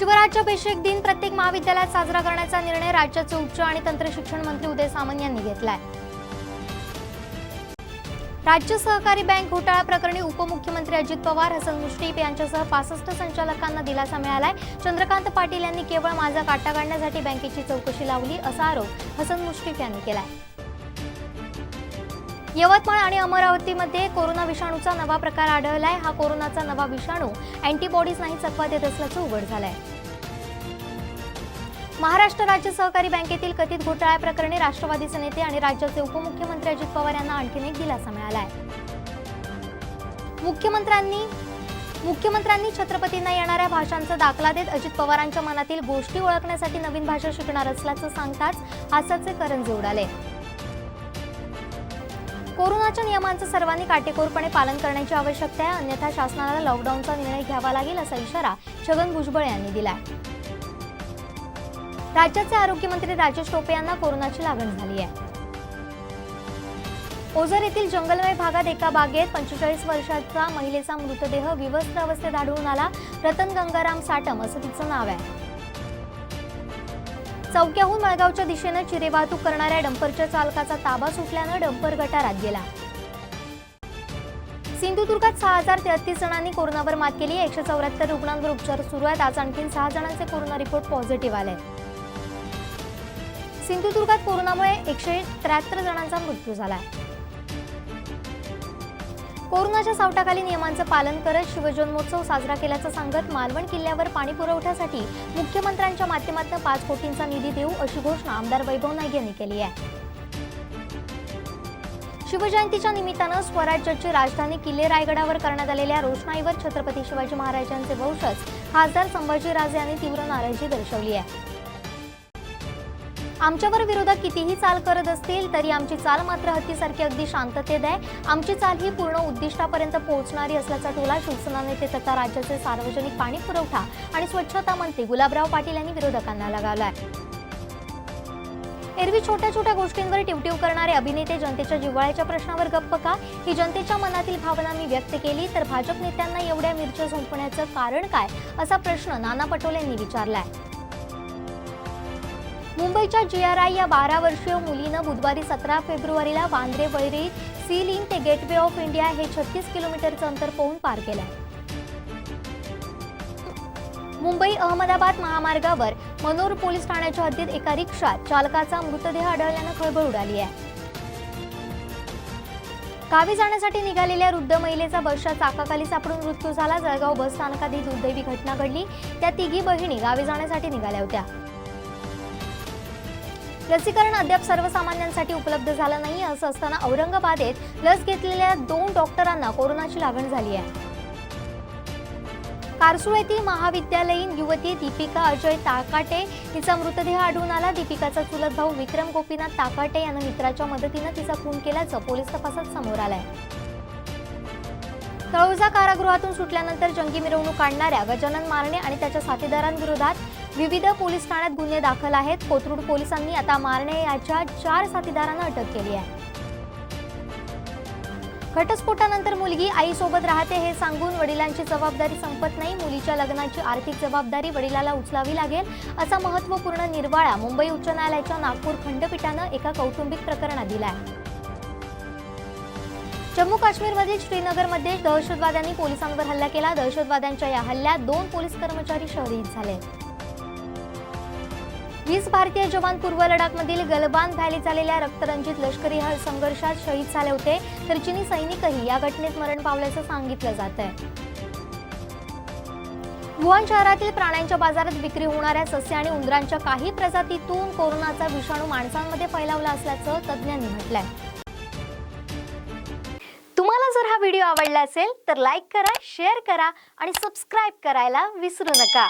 शिवराज्याभिषेक दिन प्रत्येक महाविद्यालयात साजरा करण्याचा निर्णय राज्याचे उच्च आणि तंत्रशिक्षण मंत्री उदय सामंत यांनी घेतलाय. राज्य सहकारी बँक घोटाळा प्रकरणी उपमुख्यमंत्री अजित पवार हसन मुश्रीफ यांच्यासह पासष्ट संचालकांना दिलासा मिळालाय. चंद्रकांत पाटील यांनी केवळ माझा काटा काढण्यासाठी बँकेची चौकशी लावली असा आरोप हसन मुश्रीफ यांनी केलाय. यवतमाळ आणि अमरावतीमध्ये कोरोना विषाणूचा नवा प्रकार आढळलाय. हा कोरोनाचा नवा विषाणू अँटीबॉडीज नाही चकवा देत असल्याचं उघड झालंय. महाराष्ट्र राज्य सहकारी बँकेतील कथित घोटाळ्याप्रकरणी राष्ट्रवादीचे नेते आणि राज्याचे उपमुख्यमंत्री अजित पवार यांना आणखीन एक दिलासा मिळालाय. मुख्यमंत्र्यांनी मुख्यमंत्र्यांनी छत्रपतींना येणाऱ्या भाषांचा दाखला देत अजित पवारांच्या मनातील गोष्टी ओळखण्यासाठी नवीन भाषा शिकणार असल्याचं सांगताच हास्याचे करंजे उडाले. कोरोनाच्या नियमांचं सर्वांनी काटेकोरपणे पालन करण्याची आवश्यकता आहे. अन्यथा शासनाला लॉकडाऊनचा निर्णय घ्यावा लागेल असा इशारा छगन भुजबळ यांनी दिला राज्याचे आरोग्यमंत्री राजेश टोपे यांना कोरोनाची लागण झाली आहे. ओझर येथील जंगलमय भागात एका बागेत पंचेचाळीस वर्षाचा महिलेचा मृतदेह विवस्त्र अवस्थेत आढळून आला. रतन गंगाराम साटम असं तिचं नाव आहे. चौक्याहून मळगावच्या दिशेनं चिरे वाहतूक करणाऱ्या डंपरच्या चालकाचा ताबा सुटल्यानं डंपर गटारात गेला. सिंधुदुर्गात सहा हजार तेहतीस जणांनी कोरोनावर मात केली. एकशे चौऱ्याहत्तर रुग्णांवर उपचार सुरू आहेत. आज आणखी सहा जणांचे कोरोना रिपोर्ट पॉझिटिव्ह आले सिंधुदुर्गात कोरोनामुळे एकशे त्र्याहत्तर जणांचा मृत्यू झालाय कोरोनाच्या सावटाखाली नियमांचं पालन करत शिवजन्मोत्सव साजरा केल्याचं सांगत मालवण किल्ल्यावर पाणी पुरवठ्यासाठी मुख्यमंत्र्यांच्या माध्यमातून पाच कोटींचा निधी देऊ अशी घोषणा आमदार वैभव नाईक यांनी केली आहे. शिवजयंतीच्या निमित्तानं स्वराज्याची राजधानी किल्ले रायगडावर करण्यात आलेल्या रोषणाईवर छत्रपती शिवाजी महाराजांचे वंशज खासदार संभाजीराजे यांनी तीव्र नाराजी दर्शवली आहे. आमच्यावर विरोधक कितीही चाल करत असतील तरी आमची चाल मात्र हत्तीसारखी अगदी शांततेत आहे. आमची चाल ही पूर्ण उद्दिष्टापर्यंत पोहोचणारी असल्याचा टोला शिवसेना नेते तथा राज्याचे सार्वजनिक पाणी पुरवठा आणि स्वच्छता मंत्री गुलाबराव पाटील यांनी विरोधकांना लगावलाय. एरवी छोट्या छोट्या गोष्टींवर टिवटिव करणारे अभिनेते जनतेच्या जिव्हाळ्याच्या प्रश्नावर गप्प का? ही जनतेच्या मनातील भावना मी व्यक्त केली तर भाजप नेत्यांना एवढ्या मिरच्या झोंपण्याचं कारण काय? असा प्रश्न नाना पटोले यांनी विचारलाय. मुंबईच्या जी आर आय या बारा वर्षीय मुलीनं बुधवारी सतरा फेब्रुवारीला वांद्रे वैरी सी लिंक ते गेटवे ऑफ इंडिया हे छत्तीस किलोमीटरचं अंतर पोहून पार केलं. मुंबई अहमदाबाद महामार्गावर मनोर पोलीस ठाण्याच्या हद्दीत एका रिक्षात चालकाचा मृतदेह आढळल्यानं खळबळ उडाली आहे. गावी जाण्यासाठी निघालेल्या वृद्ध महिलेचा बसच्या चाकाखाली सापडून मृत्यू झाला. जळगाव बस स्थानकात ही दुर्दैवी घटना घडली. त्या तिघी बहिणी गावी जाण्यासाठी निघाल्या होत्या. लसीकरण अद्याप सर्वसामान्यांसाठी उपलब्ध झालं नाही असं असताना औरंगाबादेत लस घेतलेल्या दोन डॉक्टरांना कोरोनाची लागण झाली आहे. कारसूळ येथील महाविद्यालयीन युवती दीपिका अजय ताकाटे हिचा मृतदेह आढळून आला. दीपिकाचा चुलत भाऊ विक्रम गोपीनाथ ताकाटे यानं मित्राच्या मदतीनं तिचा खून केल्याचं पोलीस तपासात समोर आलंय. तळोजा कारागृहातून सुटल्यानंतर जंगी मिरवणूक काढणाऱ्या गजानन मारणे आणि त्याच्या साथीदारांविरोधात विविध पोलीस ठाण्यात गुन्हे दाखल आहेत. कोथरूड पोलिसांनी आता मारणे याच्या चार साथीदारांना अटक केली आहे. घटस्फोटानंतर मुलगी आईसोबत राहते हे सांगून वडिलांची जबाबदारी संपत नाही. मुलीच्या लग्नाची आर्थिक जबाबदारी वडिलाला उचलावी लागेल असा महत्त्वपूर्ण निर्वाळा मुंबई उच्च न्यायालयाच्या नागपूर खंडपीठानं एका कौटुंबिक प्रकरणात आहे जम्मू काश्मीरमधील श्रीनगरमध्ये दहशतवाद्यांनी पोलिसांवर हल्ला केला. दहशतवाद्यांच्या या हल्ल्यात दोन पोलीस कर्मचारी शहीद झाले. वीस भारतीय जवान पूर्व लडाखमधील गलबान व्हॅलीत झालेल्या रक्तरंजित लष्करी संघर्षात शहीद झाले होते तर चिनी सैनिकही या घटनेत मरण पावल्याचं सांगितलं जात आहे वुहान शहरातील प्राण्यांच्या बाजारात विक्री होणाऱ्या सस्य आणि उंदरांच्या काही प्रजातीतून कोरोनाचा विषाणू माणसांमध्ये फैलावला असल्याचं तज्ज्ञांनी म्हटलंय. तुम्हाला जर हा व्हिडिओ आवडला असेल तर लाईक करा शेअर करा आणि सबस्क्राईब करायला विसरू नका.